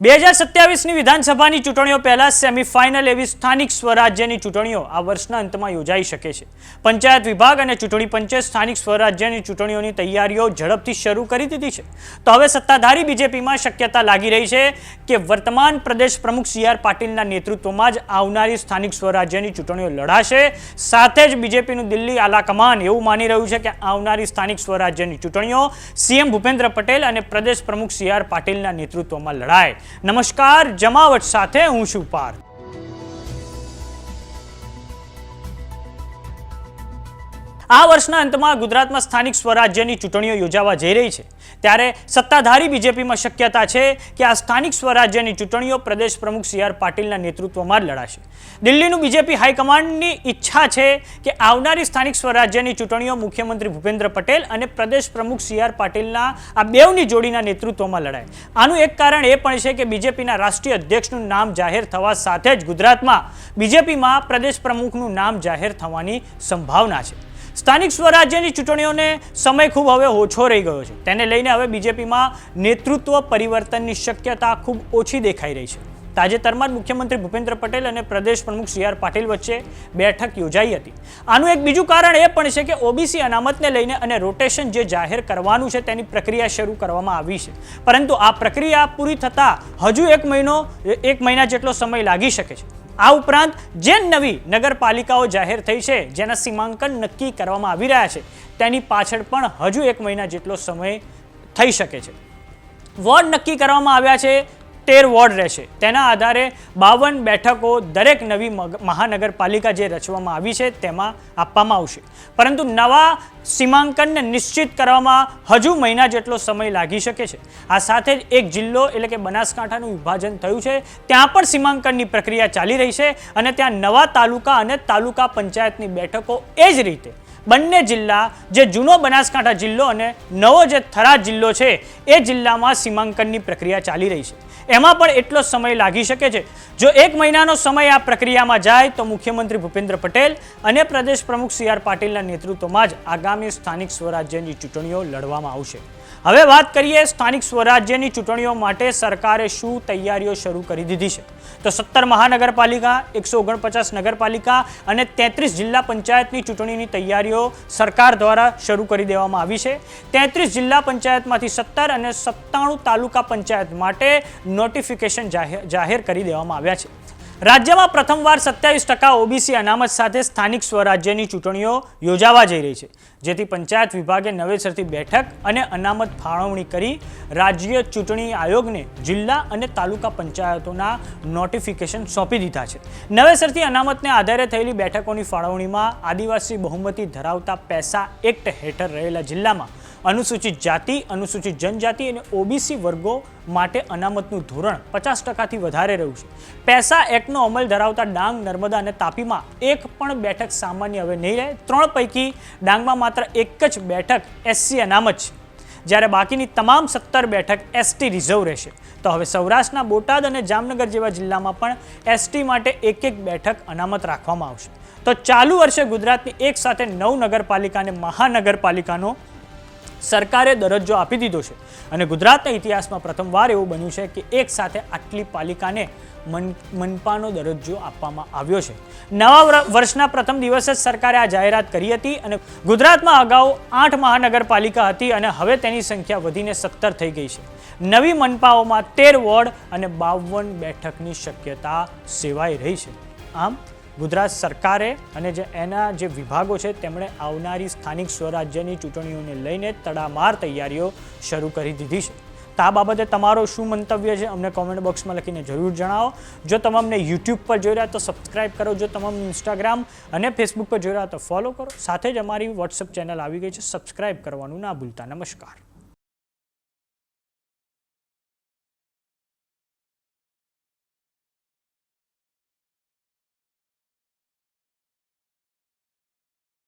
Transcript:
બે હજાર સત્યાવીસની વિધાનસભાની ચૂંટણીઓ પહેલાં સેમીફાઇનલ એવી સ્થાનિક સ્વરાજ્યની ચૂંટણીઓ આ વર્ષના અંતમાં યોજાઈ શકે છે. પંચાયત વિભાગ અને ચૂંટણી પંચે સ્થાનિક સ્વરાજ્યની ચૂંટણીઓની તૈયારીઓ ઝડપથી શરૂ કરી દીધી છે. તો હવે સત્તાધારી બીજેપીમાં શક્યતા લાગી રહી છે કે વર્તમાન પ્રદેશ પ્રમુખ સી આર પાટીલના નેતૃત્વમાં જ આવનારી સ્થાનિક સ્વરાજ્યની ચૂંટણીઓ લડાશે. સાથે જ બીજેપીનું દિલ્હી આલાકમાન એવું માની રહ્યું છે કે આવનારી સ્થાનિક સ્વરાજ્યની ચૂંટણીઓ સીએમ ભૂપેન્દ્ર પટેલ અને પ્રદેશ પ્રમુખ સી આર પાટીલના નેતૃત્વમાં લડાય. નમસ્કાર જમાવટ સાથે હું છું પાર્થ. આ વર્ષના અંતમાં ગુજરાતમાં સ્થાનિક સ્વરાજ્યની ચૂંટણીઓ યોજાવા જઈ રહી છે. ત્યારે સત્તાધારી બીજેપીમાં શક્યતા છે કે આ સ્થાનિક સ્વરાજ્યની ચૂંટણીઓ પ્રદેશ પ્રમુખ સી આર પાટીલના નેતૃત્વમાં જ લડાશે. દિલ્હીનું બીજેપી હાઈકમાન્ડની ઈચ્છા છે કે આવનારી સ્થાનિક સ્વરાજ્યની ચૂંટણીઓ મુખ્યમંત્રી ભૂપેન્દ્ર પટેલ અને પ્રદેશ પ્રમુખ સી આર પાટીલના આ બેવની જોડીના નેતૃત્વમાં લડાય. આનું એક કારણ એ પણ છે કે બીજેપીના રાષ્ટ્રીય અધ્યક્ષનું નામ જાહેર થવા સાથે જ ગુજરાતમાં બીજેપીમાં પ્રદેશ પ્રમુખનું નામ જાહેર થવાની સંભાવના છે. સ્થાનિક સ્વરાજ્યની ચૂંટણીઓને સમય ખૂબ હવે ઓછો રહી ગયો છે. તેને લઈને હવે બીજેપીમાં નેતૃત્વ પરિવર્તનની શક્યતા ખૂબ ઓછી દેખાઈ રહી છે. તાજેતરમાં જ મુખ્યમંત્રી ભૂપેન્દ્ર પટેલ અને પ્રદેશ પ્રમુખ સી આર પાટીલ વચ્ચે બેઠક યોજાઈ હતી. આનું એક બીજું કારણ એ પણ છે કે ઓબીસી અનામતને લઈને અને રોટેશન જે જાહેર કરવાનું છે તેની પ્રક્રિયા શરૂ કરવામાં આવી છે. પરંતુ આ પ્રક્રિયા પૂરી થતાં હજુ એક મહિનો, એક મહિના જેટલો સમય લાગી શકે છે. આ ઉપરાંત જે નવી નગરપાલિકાઓ જાહેર થઈ છે, જેના સીમાંકન નક્કી કરવામાં આવી રહ્યા છે, તેની પાછળ પણ હજુ એક મહિના જેટલો સમય થઈ શકે છે. વોર્ડ નક્કી કરવામાં આવ્યા છે તેર વોર્ડ રહેશે. તેના આધારે બાવન બેઠકો દરેક નવી મહાનગરપાલિકા જે રચવામાં આવી છે તેમાં આપવામાં આવશે. પરંતુ નવા સીમાંકનને નિશ્ચિત કરવામાં હજુ મહિના જેટલો સમય લાગી શકે છે. આ સાથે જ એક જિલ્લો એટલે કે બનાસકાંઠાનું વિભાજન થયું છે. ત્યાં પણ સીમાંકનની પ્રક્રિયા ચાલી રહી છે અને ત્યાં નવા તાલુકા અને તાલુકા પંચાયતની બેઠકો એ જ રીતે. બંને જિલ્લા, જે જૂનો બનાસકાંઠા જિલ્લો અને નવો જે થરા જિલ્લો છે, એ જિલ્લામાં સીમાંકનની પ્રક્રિયા ચાલી રહી છે. એમાં પણ એટલો સમય લાગી શકે છે. જો એક મહિનાનો સમય આ પ્રક્રિયામાં જાય, તો મુખ્યમંત્રી ભૂપેન્દ્ર પટેલ અને પ્રદેશ પ્રમુખ સી આર પાટીલના નેતૃત્વમાં જ આગામી સ્થાનિક સ્વરાજ્યની ચૂંટણીઓ લડવામાં આવશે. હવે વાત કરીએ સ્થાનિક સ્વરાજ્યની ચૂંટણીઓ માટે સરકારે શું તૈયારીઓ શરૂ કરી દીધી છે? તો સત્તર મહાનગરપાલિકા, એકસો ઓગણપચાસ નગરપાલિકા અને તેત્રીસ જિલ્લા પંચાયતની ચૂંટણીની તૈયારીઓ સરકાર દ્વારા શરૂ કરી દેવામાં આવી છે. તેત્રીસ જિલ્લા પંચાયતમાંથી સત્તર અને સત્તાણું તાલુકા પંચાયત માટે નોટિફિકેશન જાહેર જાહેર કરી દેવામાં આવ્યા છે. રાજ્યમાં પ્રથમવાર સત્યાવીસ ટકા ઓબીસી અનામત સાથે સ્થાનિક સ્વરાજ્યની ચૂંટણીઓ યોજાવા જઈ રહી છે, જેથી પંચાયત વિભાગે નવેસરથી બેઠક અને અનામત ફાળવણી કરી રાજ્ય ચૂંટણી આયોગને જિલ્લા અને તાલુકા પંચાયતોના નોટિફિકેશન સોંપી દીધા છે. નવેસરથી અનામતને આધારે થયેલી બેઠકોની ફાળવણીમાં આદિવાસી બહુમતી ધરાવતા પૈસા એક્ટ હેઠળ રહેલા જિલ્લામાં અનુસૂચિત જાતિ, અનુસૂચિત જનજાતિ અને ઓબીસી વર્ગો માટે અનામતનું ધોરણ પચાસ ટકાથી વધારે રહ્યું છે. પૈસા એક્ટનો અમલ ધરાવતા ડાંગ, નર્મદા અને તાપીમાં એક પણ બેઠક સામાન્ય હવે નહીં રહે. ત્રણ પૈકી ડાંગમાં માત્ર એક જ બેઠક એસસી અનામત છે. જ્યારે બાકીની તમામ સત્તર બેઠક એસટી રિઝર્વ રહેશે. તો હવે સૌરાષ્ટ્રના બોટાદ અને જામનગર જેવા જિલ્લામાં પણ એસટી માટે એક એક બેઠક અનામત રાખવામાં આવશે. તો ચાલુ વર્ષે ગુજરાતની એક સાથે નવ નગરપાલિકા અને મહાનગરપાલિકાનો સરકારે દરજ્જો આપી દીધો છે. અને ગુજરાતના ઇતિહાસમાં પ્રથમવાર એવું બન્યું છે કે એક સાથે આટલી પાલિકાને મન, મનપાનો દરજ્જો આપવામાં આવ્યો છે. નવા વર- વર્ષના પ્રથમ દિવસે જ સરકારે આ જાહેરાત કરી હતી અને ગુજરાતમાં અગાઉ આઠ મહાનગરપાલિકા હતી અને હવે તેની સંખ્યા વધીને સત્તર થઈ ગઈ છે. નવી મનપાઓમાં તેર વોર્ડ અને બાવન બેઠકની શક્યતા સેવાઈ રહી છે. આમ ગુજરાત સરકારે અને જે એના જે વિભાગો છે, તેમણે આવનારી સ્થાનિક સ્વરાજ્યની ચૂંટણીઓને લઈને તડામાર તૈયારીઓ શરૂ કરી દીધી છે. તો બાબતે તમારો શું મંતવ્ય છે, અમને કોમેન્ટ બોક્સમાં લખીને જરૂર જણાવો. જો તમે અમને યુટ્યુબ પર જોઈ રહ્યા તો સબસ્ક્રાઇબ કરો. જો તમે ઇન્સ્ટાગ્રામ અને ફેસબુક પર જોઈ રહ્યા તો ફોલો કરો. સાથે જ અમારી વોટ્સઅપ ચેનલ આવી ગઈ છે સબસ્ક્રાઇબ કરવાનું ના ભૂલતા. નમસ્કાર.